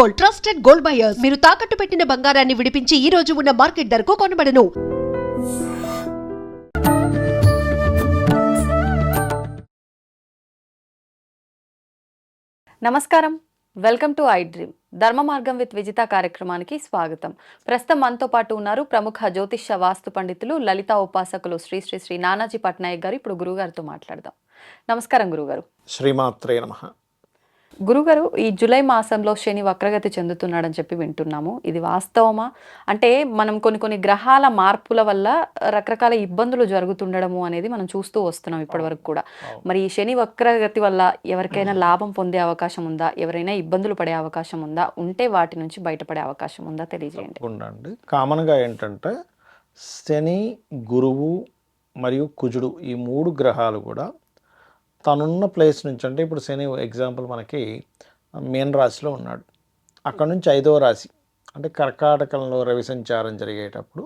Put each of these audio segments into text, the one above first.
Gold trusted gold buyers. మీరు తాకట్టు పెట్టిన బంగారాన్ని విడిపించి ఈ రోజు ఉన్న మార్కెట్ ధరకు కొనబడను. నమస్కారం. Welcome to I dream. ధర్మ మార్గం విత్ విజిత కార్యక్రమానికి స్వాగతం. ప్రస్తుతం మనతో పాటు ఉన్నారు ప్రముఖ జ్యోతిష్య వాస్తు పండితులు లలిత ఉపాసకులు శ్రీ శ్రీ శ్రీ నానాజీ పట్నాయక్ గారు. ఇప్పుడు గురుగారితో మాట్లాడదాం. నమస్కారం గురుగారు శ్రీమాత్రే నమ. గురుగారు ఈ జూలై మాసంలో శని వక్రగతి చెందుతున్నాడని చెప్పి వింటున్నాము. ఇది వాస్తవమా? అంటే మనం కొన్ని కొన్ని గ్రహాల మార్పుల వల్ల రకరకాల ఇబ్బందులు జరుగుతుండడము అనేది మనం చూస్తూ వస్తున్నాం ఇప్పటి వరకు కూడా మరి ఈ శని వక్రగతి వల్ల ఎవరికైనా లాభం పొందే అవకాశం ఉందా? ఎవరైనా ఇబ్బందులు పడే అవకాశం ఉందా? ఉంటే వాటి నుంచి బయటపడే అవకాశం ఉందా? తెలియజేయండి. కామన్గా ఏంటంటే శని గురువు మరియు కుజుడు ఈ మూడు గ్రహాలు కూడా తనున్న ప్లేస్ నుంచి అంటే ఇప్పుడు శని ఎగ్జాంపుల్ మనకి మీన రాశిలో ఉన్నాడు అక్కడ నుంచి ఐదవ రాశి అంటే కర్కాటకంలో రవి సంచారం జరిగేటప్పుడు.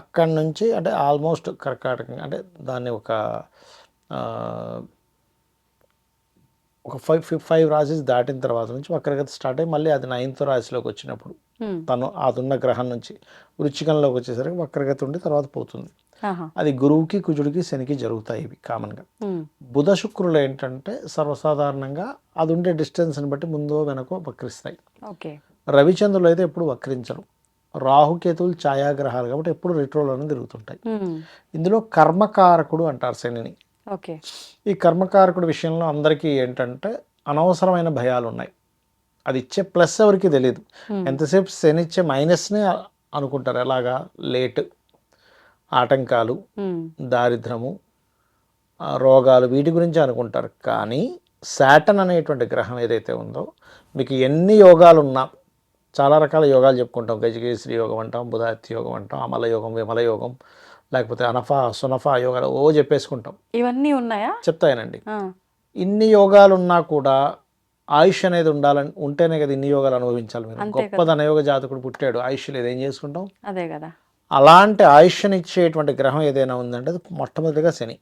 అక్కడి నుంచి అంటే ఆల్మోస్ట్ కర్కాటకం అంటే దాన్ని ఒక ఒక ఫైవ్ ఫైవ్ రాశిస్ దాటిన తర్వాత నుంచి వక్రగతి స్టార్ట్ అయ్యి మళ్ళీ అది నైన్త్ రాశిలోకి వచ్చినప్పుడు. తను అదున్న గ్రహం నుంచి వృచ్చికంలోకి వచ్చేసరికి వక్రగతి ఉండి తర్వాత పోతుంది. అది గురువుకి కుజుడికి శనికి జరుగుతాయి ఇవి కామన్గా. బుధ శుక్రులు ఏంటంటే సర్వసాధారణంగా అది ఉండే డిస్టెన్స్ని బట్టి ముందో వెనకో వక్రిస్తాయి. రవిచంద్రులు అయితే ఎప్పుడు వక్రించరు. రాహుకేతువులు ఛాయాగ్రహాలు కాబట్టి ఎప్పుడు రిట్రోలోనే తిరుగుతుంటాయి. ఇందులో కర్మకారకుడు అంటారు శనిని. ఓకే. ఈ కర్మకారకుడి విషయంలో అందరికీ ఏంటంటే అనవసరమైన భయాలు ఉన్నాయి అది ఇచ్చే ప్లస్ ఎవరికి తెలియదు. ఎంతసేపు శని ఇచ్చే మైనస్నే అనుకుంటారు. ఎలాగా? లేట్. ఆటంకాలు. దారిద్రము రోగాలు వీటి గురించి అనుకుంటారు. కానీ శాటన్ అనేటువంటి గ్రహం ఏదైతే ఉందో మీకు ఎన్ని యోగాలు ఉన్నా చాలా రకాల యోగాలు చెప్పుకుంటాం. గజకేశ్వరి యోగం అంటాం బుధాత్య యోగం అంటాం అమల యోగం విమల యోగం లేకపోతే అనఫా సునఫా యోగాలు ఓ చెప్పేసుకుంటాం. ఇవన్నీ ఉన్నాయా? చెప్తాయనండి. ఇన్ని యోగాలు ఉన్నా కూడా ఆయుష్ అనేది ఉండాలని ఉంటేనే కదా ఇన్ని యోగాలు అనుభవించాలి మీరు. అంతే గొప్ప ధనయోగ జాతకుడు పుట్టాడు. ఆయుష్ లేదు. ఏం చేసుకుంటాం? అదే కదా. అలాంటి ఆయుష్ని ఇచ్చేటువంటి గ్రహం ఏదైనా ఉందంటే అది మొట్టమొదటిగా శని.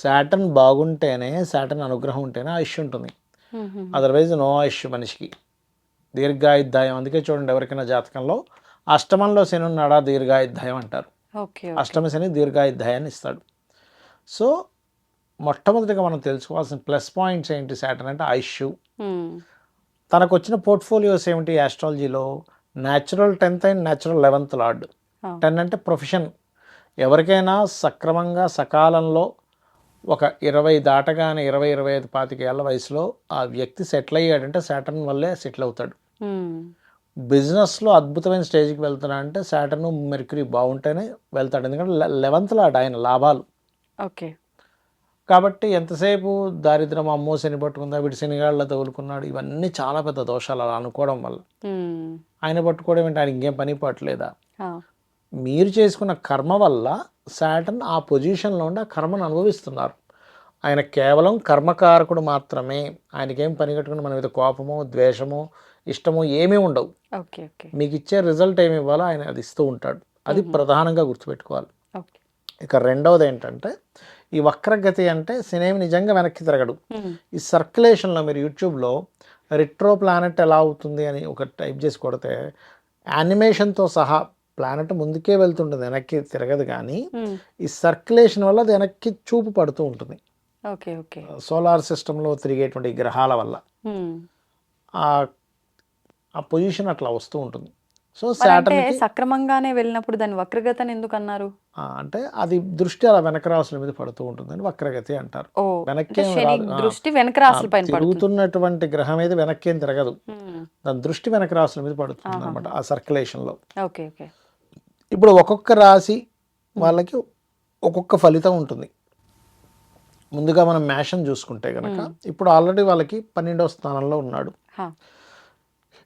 శాటన్ బాగుంటేనే శాటన్ అనుగ్రహం ఉంటేనే ఆయుష్ ఉంటుంది. అదర్వైజ్ నో ఆయుష్ మనిషికి. దీర్ఘాయుద్ధాయం అందుకే చూడండి ఎవరికైనా జాతకంలో అష్టమంలో శని ఉన్నాడా దీర్ఘాయుద్ధాయం అంటారు. అష్టమ శని దీర్ఘాయుద్ధాయాన్ని ఇస్తాడు. సో మొట్టమొదటిగా మనం తెలుసుకోవాల్సిన ప్లస్ పాయింట్స్ ఏంటి శాటన్ అంటే ఆయుష్. తనకు వచ్చిన పోర్ట్ఫోలియోస్ ఏమిటి? ఆస్ట్రాలజీలో natural tenth and natural eleventh lord. Ten అంటే ప్రొఫెషన్ ఎవరికైనా సక్రమంగా సకాలంలో ఒక ఇరవై దాటగానే ఇరవై ఇరవై ఐదు పాతిక ఏళ్ళ వయసులో ఆ వ్యక్తి సెటిల్ అయ్యాడంటే సాటర్న్ వల్లే సెటిల్ అవుతాడు. బిజినెస్లో అద్భుతమైన స్టేజ్కి వెళ్తున్నా అంటే సాటర్న్ మెర్క్యూరీ బాగుంటేనే వెళ్తాడు. ఎందుకంటే లెవెన్త్ లాడ్ ఆయన లాభాలు. ఓకే. కాబట్టి ఎంతసేపు దారిద్రం అమ్మో శని పట్టుకుందా వీడి శనిగాళ్ళ తగులుకున్నాడు ఇవన్నీ చాలా పెద్ద దోషాలు అలా అనుకోవడం వల్ల. ఆయన పట్టుకోవడం ఏంటి? ఆయన ఇంకేం పని పట్టలేదా. మీరు చేసుకున్న కర్మ వల్ల సాటర్న్ ఆ పొజిషన్లో ఉండి ఆ కర్మను అనుభవిస్తున్నారు. ఆయన కేవలం కర్మకారకుడు మాత్రమే ఆయనకేం పని కట్టుకుని మన మీద కోపమో ద్వేషమో ఇష్టమో ఏమీ ఉండవు. మీకు ఇచ్చే రిజల్ట్ ఏమి ఇవ్వాలో ఆయన అది ఇస్తూ ఉంటాడు. అది ప్రధానంగా గుర్తుపెట్టుకోవాలి. ఇక రెండవది ఏంటంటే ఈ వక్రగతి అంటే సినేమి నిజంగా వెనక్కి తిరగడు. ఈ సర్క్యులేషన్లో మీరు యూట్యూబ్లో రిట్రో ప్లానెట్ ఎలా అవుతుంది అని ఒక టైప్ చేసి కొడితే యానిమేషన్తో సహా ప్లానెట్ ముందుకే వెళ్తుంటుంది వెనక్కి తిరగదు కానీ హ్మ్. ఈ సర్క్యులేషన్ వల్ల అది వెనక్కి చూపు పడుతూ ఉంటుంది ఓకే ఓకే సోలార్ సిస్టంలో తిరిగేటువంటి గ్రహాల వల్ల. ఆ ఆ పొజిషన్ అట్లా వస్తూ ఉంటుంది సో సాటర్న్కి సక్రమంగానే వెళ్ళినప్పుడు దాన్ని వక్రగతని ఎందుకు అన్నారు అంటే అది దృష్టి అలా వెనక రాసుల మీద పడుతూ ఉంటుందని వక్రగతి అంటారు. వెనక్కి. దృష్టి వెనక రాసుల పైన తిరుగుతున్నటువంటి గ్రహం ఏది వెనక్కి తిరగదు. దాని దృష్టి వెనక రాసుల మీద పడుతుంది అనమాట ఆ సర్క్యులేషన్లో. Okay okay. ఇప్పుడు ఒక్కొక్క రాశి వాళ్ళకి ఒక్కొక్క ఫలితం ఉంటుంది. ముందుగా మనం మేషం చూసుకుంటే కనుక ఇప్పుడు ఆల్రెడీ వాళ్ళకి పన్నెండవ స్థానంలో ఉన్నాడు.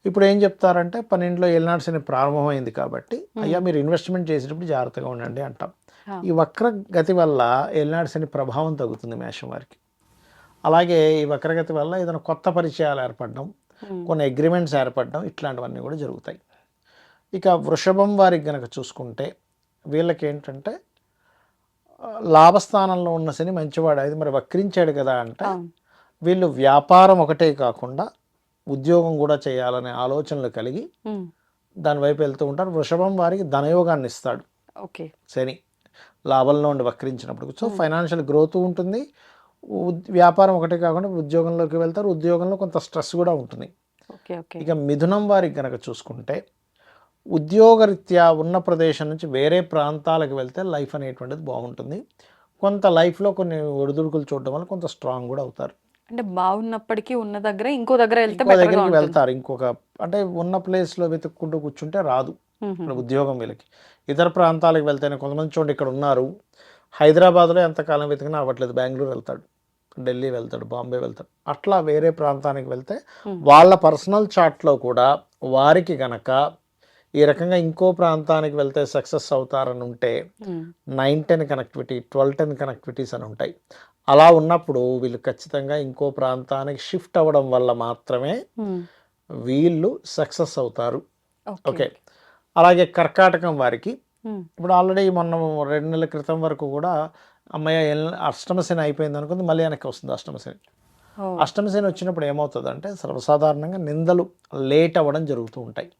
ఇప్పుడు ఏం చెప్తారంటే పన్నెండులో ఏలినాడు శని ప్రారంభమైంది కాబట్టి అయ్యా మీరు ఇన్వెస్ట్మెంట్ చేసేటప్పుడు జాగ్రత్తగా ఉండండి అంటాం. ఈ వక్ర గతి వల్ల ఏలినాడు శని ప్రభావం తగ్గుతుంది మేషం వారికి. అలాగే ఈ వక్రగతి వల్ల ఏదైనా కొత్త పరిచయాలు ఏర్పడడం. కొన్ని అగ్రిమెంట్స్ ఏర్పడడం ఇట్లాంటివన్నీ కూడా జరుగుతాయి. ఇక వృషభం వారికి గనక చూసుకుంటే వీళ్ళకి ఏంటంటే లాభస్థానంలో ఉన్న శని మంచివాడు. అది మరి వక్రించాడు కదా అంటే వీళ్ళు వ్యాపారం ఒకటే కాకుండా ఉద్యోగం కూడా చేయాలనే ఆలోచనలు కలిగి దాని వైపు వెళ్తూ ఉంటారు. వృషభం వారికి ధనయోగాన్ని ఇస్తాడు. ఓకే. శని లాభంలో ఉండి వక్రించినప్పుడు. సో ఫైనాన్షియల్ గ్రోత్ ఉంటుంది. వ్యాపారం ఒకటే కాకుండా ఉద్యోగంలోకి వెళ్తారు. ఉద్యోగంలో కొంత స్ట్రెస్ కూడా ఉంటుంది. ఇక మిథునం వారికి గనక చూసుకుంటే ఉద్యోగరీత్యా ఉన్న ప్రదేశం నుంచి వేరే ప్రాంతాలకు వెళ్తే లైఫ్ అనేటువంటిది బాగుంటుంది. కొంత లైఫ్లో కొన్ని ఒడిదుడుకులు చూడడం వల్ల కొంత స్ట్రాంగ్ కూడా అవుతారు. అంటే బాగున్నప్పటికీ ఉన్న దగ్గర ఇంకో దగ్గర వెళ్తే ఇంకో better గా దగ్గరికి ఉంటుంది. వెళ్తారు. ఇంకొక అంటే ఉన్న ప్లేస్లో వెతుక్కుంటూ కూర్చుంటే రాదు. ఉద్యోగం వీళ్ళకి. ఇతర ప్రాంతాలకు వెళ్తేనే కొంతమంది చూడండి ఇక్కడ ఉన్నారు. హైదరాబాద్లో ఎంతకాలం వెతికినా అవ్వట్లేదు. బెంగళూరు వెళ్తాడు. ఢిల్లీ వెళ్తాడు. బాంబే వెళ్తాడు. అట్లా వేరే ప్రాంతానికి వెళ్తే Hmm. వాళ్ళ పర్సనల్ చార్ట్లో కూడా వారికి గనక ఈ రకంగా ఇంకో ప్రాంతానికి వెళ్తే సక్సెస్ అవుతారని ఉంటే nine ten connectivity twelve ten connectivities అని ఉంటాయి. అలా ఉన్నప్పుడు వీళ్ళు ఖచ్చితంగా ఇంకో ప్రాంతానికి షిఫ్ట్ అవ్వడం వల్ల మాత్రమే వీళ్ళు సక్సెస్ అవుతారు. ఓకే. అలాగే కర్కాటకం వారికి ఇప్పుడు ఆల్రెడీ మొన్న రెండు నెలల క్రితం వరకు కూడా అమ్మయ్య ఎల్- అష్టమశని అయిపోయింది అనుకుంది మళ్ళీ వెనక్కి వస్తుంది అష్టమశని అష్టమశని వచ్చినప్పుడు ఏమవుతుంది అంటే సర్వసాధారణంగా నిందలు లేట్ అవ్వడం జరుగుతూ ఉంటాయి.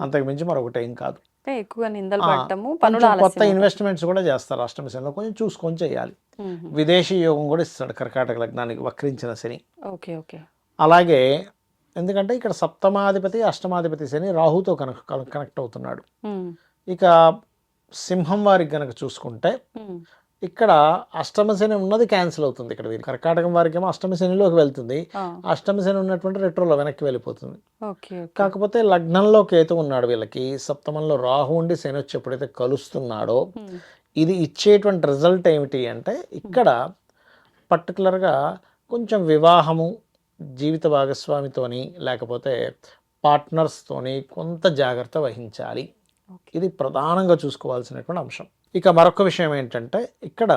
అంతకు మించి మరొకటి ఏం కాదు. అంటే ఎక్కువగా నిందలు ఆ, పడటము పనులు కొంచెం కొత్త ఇన్వెస్ట్మెంట్స్ కూడా చేస్తారు అష్టమశనిలో కొంచెం చూసుకొని చేయాలి. విదేశీ యోగం కూడా ఇస్తాడు కర్కాటక లగ్నానికి వక్రించిన శని. Okay okay. అలాగే ఎందుకంటే ఇక్కడ సప్తమాధిపతి అష్టమాధిపతి శని రాహుతో కనెక్ట్ కనెక్ట్ అవుతున్నాడు. ఇక సింహం వారికి గనక చూసుకుంటే ఇక్కడ అష్టమ శని ఉన్నది క్యాన్సిల్ అవుతుంది ఇక్కడ వీరికి. కర్కాటకం వారికి ఏమో అష్టమ శనిలోకి వెళ్తుంది. ఆ, అష్టమ శని ఉన్నటువంటి రెట్రోలో వెనక్కి వెళ్ళిపోతుంది. కాకపోతే లగ్నంలో కేతు ఉన్నాడు వీళ్ళకి. సప్తమంలో రాహు ఉండి శని వచ్చి ఎప్పుడైతే కలుస్తున్నాడో ఇది ఇచ్చేటువంటి రిజల్ట్ ఏమిటి అంటే ఇక్కడ పర్టికులర్గా కొంచెం వివాహము జీవిత భాగస్వామితోని లేకపోతే పార్ట్నర్స్తోని కొంత జాగ్రత్త వహించాలి. ఇది ప్రధానంగా చూసుకోవాల్సినటువంటి అంశం. ఇక మరొక విషయం ఏంటంటే ఇక్కడ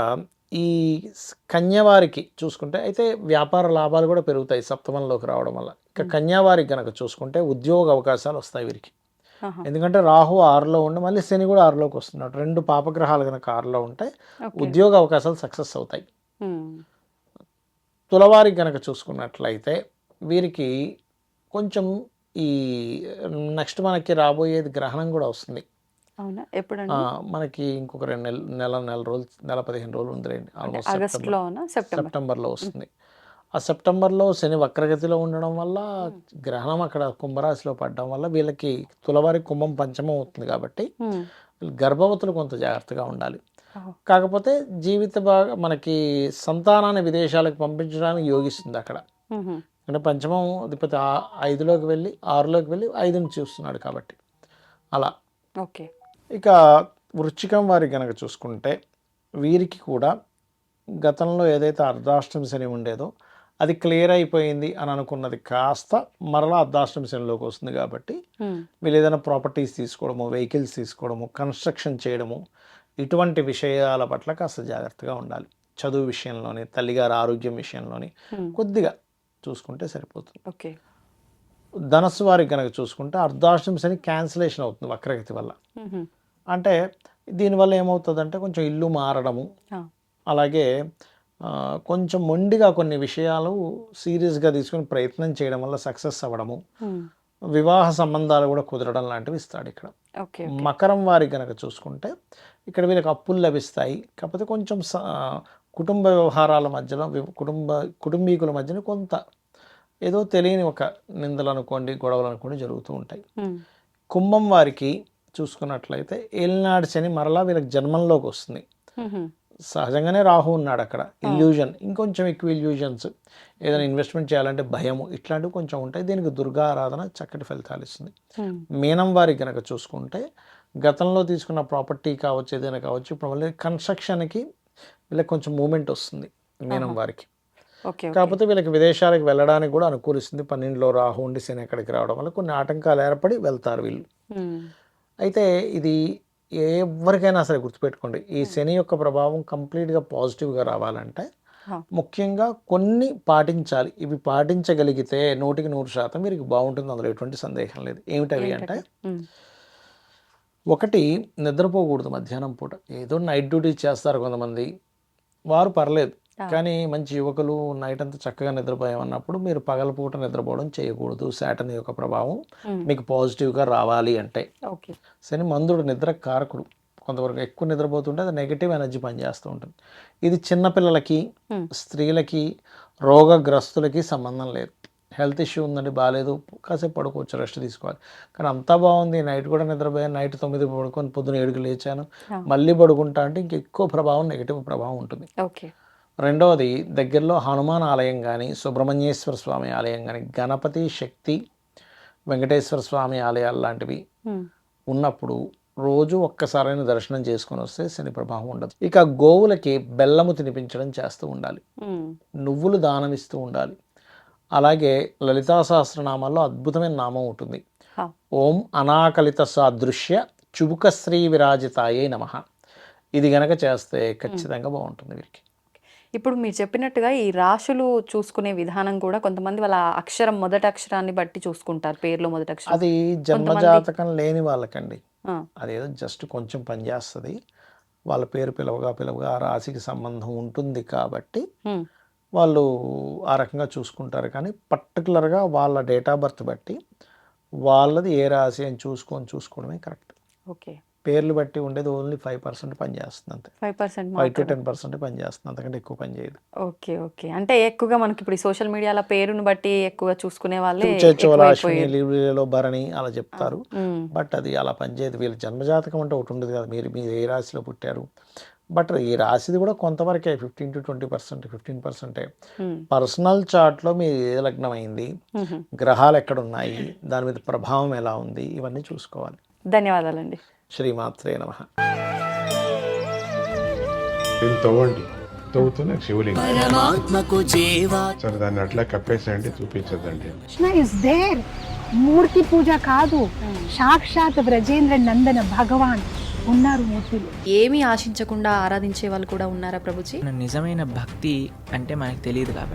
ఈ కన్యవారికి చూసుకుంటే అయితే వ్యాపార లాభాలు కూడా పెరుగుతాయి సప్తమంలోకి రావడం వల్ల. ఇక కన్యావారికి కనుక చూసుకుంటే ఉద్యోగ అవకాశాలు వస్తాయి వీరికి. ఎందుకంటే రాహు ఆరులో ఉండి మళ్ళీ శని కూడా ఆరులోకి వస్తున్నాడు. రెండు పాపగ్రహాలు కనుక ఆరులో ఉంటే ఉద్యోగ అవకాశాలు సక్సెస్ అవుతాయి. తులవారికి కనుక చూసుకున్నట్లయితే వీరికి కొంచెం ఈ నెక్స్ట్ మనకి రాబోయేది గ్రహణం కూడా వస్తుంది. అవునా? ఆ, ఎప్పుడండి? మనకి ఇంకొక రెండు నెల నెల నెల రోజులు నెల పదిహేను రోజులు ఉందిలేండి. Almost September. సెప్టెంబర్లో వస్తుంది. ఆ సెప్టెంబర్లో శని వక్రగతిలో ఉండడం వల్ల గ్రహణం అక్కడ కుంభరాశిలో పడడం వల్ల వీళ్ళకి తులవారి కుంభం పంచమం అవుతుంది కాబట్టి గర్భవతులు కొంత జాగ్రత్తగా ఉండాలి. కాకపోతే జీవిత బాగా మనకి సంతానాన్ని విదేశాలకు పంపించడానికి యోగిస్తుంది అక్కడ. అంటే పంచమం అధిపతి ఐదులోకి వెళ్ళి ఆరులోకి వెళ్ళి ఐదుని చూస్తున్నాడు కాబట్టి. అలా. ఓకే. ఇక వృశ్చికం వారి కనుక చూసుకుంటే వీరికి కూడా గతంలో ఏదైతే అర్ధాష్టమి శని ఉండేదో అది క్లియర్ అయిపోయింది అని అనుకున్నది కాస్త మరలా అర్ధాష్టమి శనిలోకి వస్తుంది కాబట్టి ఉమ్, వీళ్ళు ఏదైనా ప్రాపర్టీస్ తీసుకోవడము వెహికల్స్ తీసుకోవడము కన్స్ట్రక్షన్ చేయడము ఇటువంటి విషయాల పట్ల కాస్త జాగ్రత్తగా ఉండాలి. చదువు విషయంలోని తల్లిగారి ఆరోగ్యం విషయంలోని ఉమ్, కొద్దిగా చూసుకుంటే సరిపోతుంది. ఓకే ధనస్సు వారికి కనుక చూసుకుంటే అర్ధాష్టమి శని క్యాన్సిలేషన్ అవుతుంది వక్రగతి వల్ల. ఉహుం, అంటే దీనివల్ల ఏమవుతుందంటే కొంచెం ఇల్లు మారడము. అలాగే కొంచెం మొండిగా కొన్ని విషయాలు సీరియస్గా తీసుకుని ప్రయత్నం చేయడం వల్ల సక్సెస్ అవ్వడము. వివాహ సంబంధాలు కూడా కుదరడం లాంటివి ఇస్తాడు ఇక్కడ. మకరం వారికి కనుక చూసుకుంటే ఇక్కడ వీళ్ళకి అప్పులు లభిస్తాయి. కాకపోతే కొంచెం కుటుంబ వ్యవహారాల మధ్యలో కుటుంబ కుటుంబీకుల మధ్యన కొంత ఏదో తెలియని ఒక నిందలు అనుకోండి గొడవలు అనుకోండి జరుగుతూ ఉంటాయి. కుంభం వారికి చూసుకున్నట్లయితే ఏలినాడు శని మరలా వీళ్ళకి జన్మంలోకి వస్తుంది. సహజంగానే రాహు ఉన్నాడు అక్కడ. ఇల్యూజన్ ఇంకొంచెం ఎక్కువ ఇల్యూజన్స్ ఏదైనా ఇన్వెస్ట్మెంట్ చేయాలంటే భయము ఇట్లాంటివి కొంచెం ఉంటాయి. దీనికి దుర్గా ఆరాధన చక్కటి ఫలితాలు ఇస్తుంది. మీనం వారికి కనుక చూసుకుంటే గతంలో తీసుకున్న ప్రాపర్టీ కావచ్చు ఏదైనా కావచ్చు ఇప్పుడు మళ్ళీ కన్స్ట్రక్షన్కి వీళ్ళకి కొంచెం మూమెంట్ వస్తుంది మీనం వారికి. కాకపోతే వీళ్ళకి విదేశాలకు వెళ్ళడానికి కూడా అనుకూలిస్తుంది. పన్నెండులో రాహు ఉండి శని ఎక్కడికి రావడం వల్ల కొన్ని ఆటంకాలు ఏర్పడి వెళ్తారు వీళ్ళు. అయితే ఇది ఎవరికైనా సరే గుర్తుపెట్టుకోండి. ఈ శని యొక్క ప్రభావం కంప్లీట్గా పాజిటివ్గా రావాలంటే ముఖ్యంగా కొన్ని పాటించాలి. ఇవి పాటించగలిగితే నూటికి నూరు శాతం వీరికి బాగుంటుంది. అందులో ఎటువంటి సందేహం లేదు. ఏమిటవి? అంటే ఒకటి నిద్రపోకూడదు మధ్యాహ్నం పూట. ఏదో నైట్ డ్యూటీ చేస్తారు కొంతమంది. వారు పర్లేదు. కానీ మంచి యువకులు నైట్ అంతా చక్కగా నిద్రపోయామన్నప్పుడు మీరు పగలపూట నిద్రపోవడం చేయకూడదు. శాటన్ యొక్క ప్రభావం మీకు పాజిటివ్గా రావాలి అంటే. ఓకే. శని మందుడు నిద్ర కారకుడు. కొంతవరకు ఎక్కువ నిద్రపోతుంటే అది నెగిటివ్ ఎనర్జీ పనిచేస్తూ ఉంటుంది. ఇది చిన్నపిల్లలకి. స్త్రీలకి రోగగ్రస్తులకి సంబంధం లేదు. హెల్త్ ఇష్యూ ఉందండి బాగాలేదు కాసేపు పడుకోవచ్చు రెస్ట్ తీసుకోవాలి. కానీ అంతా బాగుంది. నైట్ కూడా నిద్రపోయాను. నైట్ తొమ్మిది పడుకొని పొద్దున ఏడుకి లేచాను. మళ్ళీ పడుకుంటా అంటే ఇంక ఎక్కువ ప్రభావం నెగిటివ్ ప్రభావం ఉంటుంది. ఓకే. రెండవది దగ్గరలో హనుమాన్ ఆలయం కానీ సుబ్రహ్మణ్యేశ్వర స్వామి ఆలయం కానీ గణపతి శక్తి వెంకటేశ్వర స్వామి ఆలయాలు లాంటివి ఉన్నప్పుడు రోజు ఒక్కసారైన దర్శనం చేసుకొని వస్తే శని ప్రభావం ఉండదు. ఇక గోవులకి బెల్లము తినిపించడం చేస్తూ ఉండాలి. నువ్వులు దానం ఇస్తూ ఉండాలి. అలాగే లలితా సహస్రనామాల్లో అద్భుతమైన నామం ఉంటుంది. ఓం అనాకలిత సాదృశ్య చుబుకశ్రీ విరాజితాయే నమ. ఇది గనక చేస్తే ఖచ్చితంగా బాగుంటుంది వీరికి. ఇప్పుడు మీరు చెప్పినట్టుగా ఈ రాశులు చూసుకునే విధానం కూడా కొంతమంది వాళ్ళ అక్షరం మొదటి అక్షరాన్ని బట్టి చూసుకుంటారు పేర్లో మొదటి అక్షరం. అది జన్మజాతకం లేని వాళ్ళకండి. అదేదో జస్ట్ కొంచెం పనిచేస్తుంది వాళ్ళ పేరు పిలవగా పిలవగా ఆ రాశికి సంబంధం ఉంటుంది కాబట్టి వాళ్ళు ఆ రకంగా చూసుకుంటారు. కానీ పర్టికులర్గా వాళ్ళ డేట్ ఆఫ్ బర్త్ బట్టి వాళ్ళది ఏ రాశి అని చూసుకొని చూసుకోవడమే కరెక్ట్. ఓకే. పేర్లు బట్టి ఉండేది ఓన్లీ ఫైవ్ పర్సెంట్ పనిచేస్తుంది అంతే. Five percent five to ten percent పనిచేస్తుంది అంతకంటే ఎక్కువ పని చేయదు. Okay okay. అంటే ఎక్కువగా మనకి ఇప్పుడు సోషల్ మీడియాలో పేరుని బట్టి ఎక్కువగా చూసుకునే వాళ్ళే. లీలలో భరణి అలా చెప్తారు. బట్ అది అలా పనిచేయదు వీళ్ళ జన్మజాతకం అంటే ఒకటి ఉండదు కదా. మీరు మీరు ఏ రాశిలో పుట్టారు? బట్ ఈ రాశిది కూడా కొంతవరకే fifteen to twenty percent fifteen పర్సెంటే. పర్సనల్ చార్ట్లో మీ ఏ లగ్నం అయింది. గ్రహాలు ఎక్కడ ఉన్నాయి దాని మీద ప్రభావం ఎలా ఉంది? ఇవన్నీ చూసుకోవాలి. ధన్యవాదాలండి. శ్రీమాత్రే నమ. తవ్వండి. తవ్వుతూనే శివలింగం. సరే దాన్ని అట్లా కప్పేసేయండి చూపించదండి కృష్ణ ఇస్ దేర్ మూర్తి పూజ కాదు. సాక్షాత్ బ్రజేంద్ర నందన భగవాన్ ఉన్నారు మూర్తిలో. ఏమీ ఆశించకుండా ఆరాధించే వాళ్ళు కూడా ఉన్నారా ప్రభుజీ? నిజమైన భక్తి అంటే మనకు తెలియదు కాబట్టి.